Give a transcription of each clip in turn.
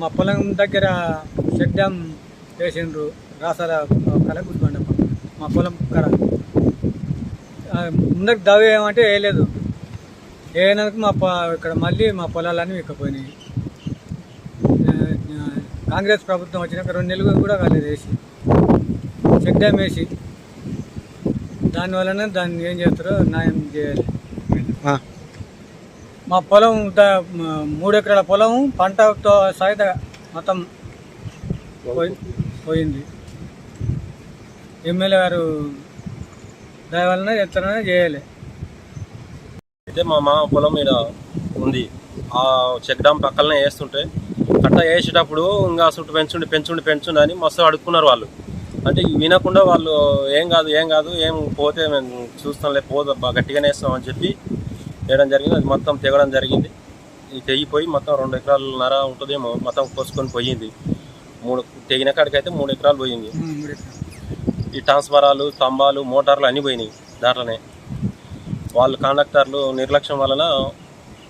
మా పొలం దగ్గర షెడ్ డ్యామ్ వేసిండ్రు రాసాల కలగుడి మా పొలం కడ. ముందరికి దవ్ ఏమంటే వేయలేదు. వేయనందుకు మా ఇక్కడ మళ్ళీ మా పొలాలన్నీ ఇక్కపోయినాయి కాంగ్రెస్ ప్రభుత్వం వచ్చినాక రెండు నెలలు కూడా కాలేదు వేసి. చెక్ డ్యామ్ వేసి. దానివలన దాన్ని ఏం చేస్తారో న్యాయం చేయాలి. ఆ, మా పొలం మూడు ఎకరాల పొలం పంటతో సహిత మొత్తం పోయి- పోయింది. ఎమ్మెల్యే గారు దాని వలన ఎత్తన చేయాలి. అయితే మా మామ పొలం మీద ఉంది. ఆ చెక్ డామ్ పక్కనే వేస్తుంటే కట్ట వేసేటప్పుడు ఇంకా అసలు పెంచుండి పెంచుండి పెంచుండి అని మస్తు అడుక్కున్నారు వాళ్ళు. అంటే ఇవి వినకుండా వాళ్ళు ఏం కాదు ఏం కాదు ఏం పోతే మేము చూస్తాంలే పోదు గట్టిగానే వేస్తాం అని చెప్పి వేయడం జరిగింది. అది మొత్తం తెగడం జరిగింది. ఇది తెగిపోయి మొత్తం రెండు ఎకరాలన్నర ఉంటుందేమో మొత్తం కోసుకొని పోయింది. మూడు తెగిన కాడికైతే మూడు ఎకరాలు పోయింది. ఈ ట్రాన్స్ఫారాలు స్తంభాలు మోటార్లు అన్నీ పోయినాయి దాంట్లోనే. వాళ్ళు కండక్టర్లు నిర్లక్ష్యం వలన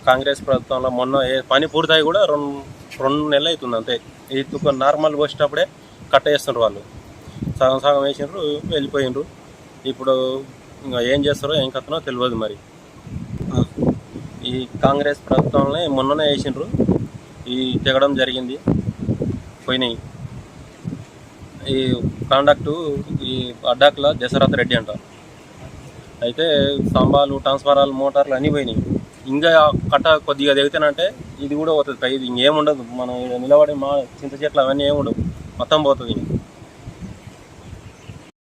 కాంగ్రెస్ ప్రభుత్వంలో మొన్న ఏ పని పూర్తయి కూడా రెండు రెండు నెలలు అవుతుంది అంతే. తుక నార్మల్ వచ్చేటప్పుడే కట్ట వేస్తుండ్రు వాళ్ళు. సగం సగం వేసిండ్రు వెళ్ళిపోయిండ్రు. ఇప్పుడు ఇంకా ఏం చేస్తారో ఏం కథనో తెలియదు మరి. ఈ కాంగ్రెస్ ప్రభుత్వంలో మొన్ననే వేసిండ్రు. ఈ తెగడం జరిగింది. పోయినాయి. ఈ కాండక్టు ఈ అడ్డాకుల దశరథ రెడ్డి అంట. అయితే స్తంభాలు ట్రాన్స్ఫారాలు మోటార్లు అన్నీ పోయినాయి. ఇంకా కట్ట కొద్దిగా దిగుతానంటే ఇది కూడా పోతుంది. ఇది ఇంకేముండదు. మనం నిలబడి మా చింత చెట్లు అవన్నీ ఏముండవు. మొత్తం పోతుంది.